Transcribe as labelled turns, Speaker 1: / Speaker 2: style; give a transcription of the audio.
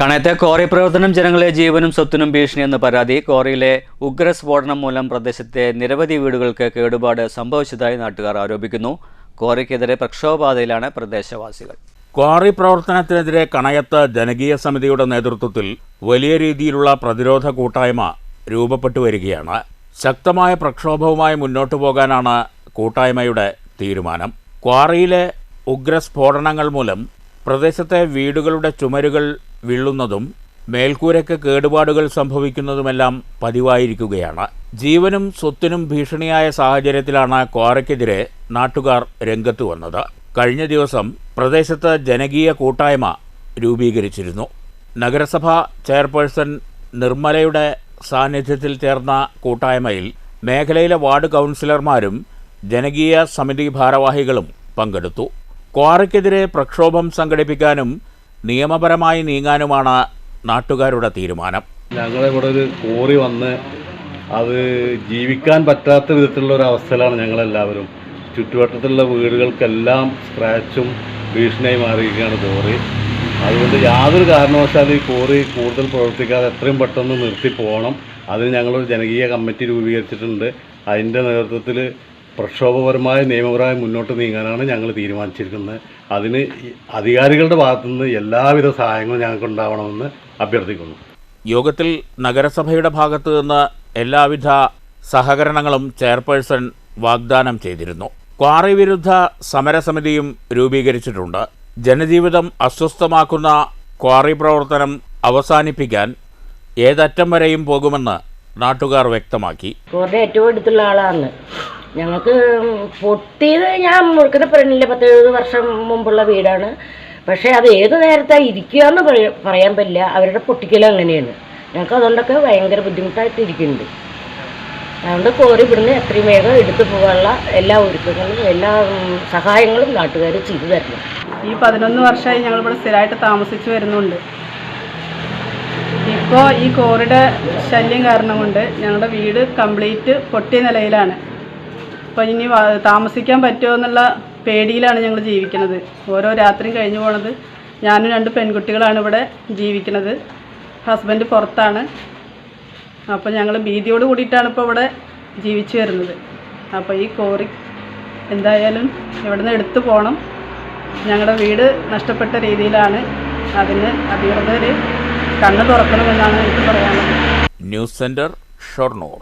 Speaker 1: കണയത്തെ quarry പ്രവർത്തനം ജനങ്ങളെ ജീവനും സ്വത്തിനും ഭീഷണിയെന്ന് പരാതി. ക്വാറിയിലെ ഉഗ്രസ്ഫോടനം മൂലം പ്രദേശത്തെ നിരവധി വീടുകൾക്ക് കേടുപാട് സംഭവിച്ചതായി നാട്ടുകാർ ആരോപിക്കുന്നു. കോറിക്കെതിരെ പ്രക്ഷോഭപാതയിലാണ് പ്രദേശവാസികൾ.
Speaker 2: കോറി പ്രവർത്തനത്തിനെതിരെ കണയത്ത് ജനകീയ സമിതിയുടെ നേതൃത്വത്തിൽ വലിയ രീതിയിലുള്ള പ്രതിരോധ കൂട്ടായ്മ രൂപപ്പെട്ടു വരികയാണ്. ശക്തമായ പ്രക്ഷോഭവുമായി മുന്നോട്ടു പോകാനാണ് കൂട്ടായ്മയുടെ തീരുമാനം. ക്വാറിയിലെ ഉഗ്രസ്ഫോടനങ്ങൾ മൂലം പ്രദേശത്തെ വീടുകളുടെ ചുമരുകൾ വീഴുന്നതും മേൽക്കൂരയ്ക്ക് കേടുപാടുകൾ സംഭവിക്കുന്നതുമെല്ലാം പതിവായിരിക്കുകയാണ്. ജീവനും സ്വത്തിനും ഭീഷണിയായ സാഹചര്യത്തിലാണ് ക്വാറയ്ക്കെതിരെ നാട്ടുകാർ രംഗത്ത് വന്നത്. കഴിഞ്ഞ ദിവസം പ്രദേശത്ത് ജനകീയ കൂട്ടായ്മ രൂപീകരിച്ചിരുന്നു. നഗരസഭ ചെയർപേഴ്സൺ നിർമ്മലയുടെ സാന്നിധ്യത്തിൽ ചേർന്ന കൂട്ടായ്മയിൽ മേഖലയിലെ വാർഡ് കൗൺസിലർമാരും ജനകീയ സമിതി ഭാരവാഹികളും പങ്കെടുത്തു. ക്വാറയ്ക്കെതിരെ പ്രക്ഷോഭം സംഘടിപ്പിക്കാനും നിയമപരമായി നീങ്ങാനുമാണ് നാട്ടുകാരുടെ തീരുമാനം.
Speaker 3: ഞങ്ങളിവിടെ ഒരു കോറി വന്ന് അത് ജീവിക്കാൻ പറ്റാത്ത വിധത്തിലുള്ള ഒരു അവസ്ഥയിലാണ് ഞങ്ങളെല്ലാവരും. ചുറ്റുവട്ടത്തുള്ള വീടുകൾക്കെല്ലാം സ്ക്രാച്ചും ഭീഷണിയായി മാറിയിരിക്കുകയാണ് കോറി അതുകൊണ്ട് യാതൊരു കാരണവശാലും ഈ കോറി കൂടുതൽ പ്രവർത്തിക്കാതെ എത്രയും പെട്ടെന്ന് നിർത്തി പോകണം അതിന് ഞങ്ങളൊരു ജനകീയ കമ്മിറ്റി രൂപീകരിച്ചിട്ടുണ്ട്. അതിന്റെ നേതൃത്വത്തിൽ പ്രക്ഷോഭപരമായ നിയമപരമായി മുന്നോട്ട് നീങ്ങാനാണ് ഞങ്ങൾ തീരുമാനിച്ചിരിക്കുന്നത്. അതിന് അധികാരികളുടെ ഭാഗത്തുനിന്ന് എല്ലാവിധ സഹായങ്ങളും ഞങ്ങൾക്ക് ഉണ്ടാവണമെന്ന് അഭ്യർത്ഥിക്കുന്നു.
Speaker 2: യോഗത്തിൽ നഗരസഭയുടെ ഭാഗത്തു നിന്ന് എല്ലാവിധ സഹകരണങ്ങളും ചെയർപേഴ്സൺ വാഗ്ദാനം ചെയ്തിരുന്നു. ക്വാറി വിരുദ്ധ സമരസമിതിയും രൂപീകരിച്ചിട്ടുണ്ട്. ജനജീവിതം അസ്വസ്ഥമാക്കുന്ന ക്വാറി പ്രവർത്തനം അവസാനിപ്പിക്കാൻ ഏതറ്റം വരെയും പോകുമെന്ന് നാട്ടുകാർ വ്യക്തമാക്കി.
Speaker 4: ഏറ്റവും അടുത്തുള്ള ആളാണ്. ഞങ്ങൾക്ക് പൊട്ടിയത് ഞാൻ പറഞ്ഞില്ല പത്ത് എഴുപത് വർഷം മുമ്പുള്ള വീടാണ്. പക്ഷേ അത് ഏത് നേരത്താണ് ഇരിക്കുക എന്ന് പറയാൻ പറ്റില്ല. അവരുടെ പൊട്ടിക്കൽ അങ്ങനെയാണ്. ഞങ്ങൾക്ക് അതുകൊണ്ടൊക്കെ ഭയങ്കര ബുദ്ധിമുട്ടായിട്ട് ഇരിക്കുന്നുണ്ട്. അതുകൊണ്ട് കോറി ഇവിടുന്ന് എത്രയും വേഗം എടുത്തു പോകാനുള്ള എല്ലാ ഒരുക്കങ്ങളും എല്ലാ സഹായങ്ങളും നാട്ടുകാർ ചെയ്തു തരണം.
Speaker 5: ഈ പതിനൊന്ന് വർഷമായി ഞങ്ങളിവിടെ സ്ഥിരമായിട്ട് താമസിച്ച് വരുന്നുണ്ട്. ഇപ്പോൾ ഈ കോറിയുടെ ശല്യം കാരണം കൊണ്ട് ഞങ്ങളുടെ വീട് കംപ്ലീറ്റ് പൊട്ടിയ നിലയിലാണ്. അപ്പോൾ ഇനി താമസിക്കാൻ പറ്റുമോ എന്നുള്ള പേടിയിലാണ് ഞങ്ങൾ ജീവിക്കുന്നത്. ഓരോ രാത്രിയും കഴിഞ്ഞു പോണത് ഞാനും രണ്ട് പെൺകുട്ടികളാണ് ഇവിടെ ജീവിക്കുന്നത്. ഹസ്ബൻഡ് പുറത്താണ്. അപ്പോൾ ഞങ്ങൾ ഭീതിയോട് കൂടിയിട്ടാണ് ഇപ്പോൾ ഇവിടെ ജീവിച്ചു വരുന്നത്. അപ്പോൾ ഈ കോറി എന്തായാലും ഇവിടുന്ന് എടുത്തു പോകണം ഞങ്ങളുടെ വീട് നഷ്ടപ്പെട്ട രീതിയിലാണ് അതിന് അധികൃതർ കണ്ണ് തുറക്കണമെന്നാണ് എനിക്ക് പറയാനുള്ളത്.
Speaker 2: News centre Shoranur.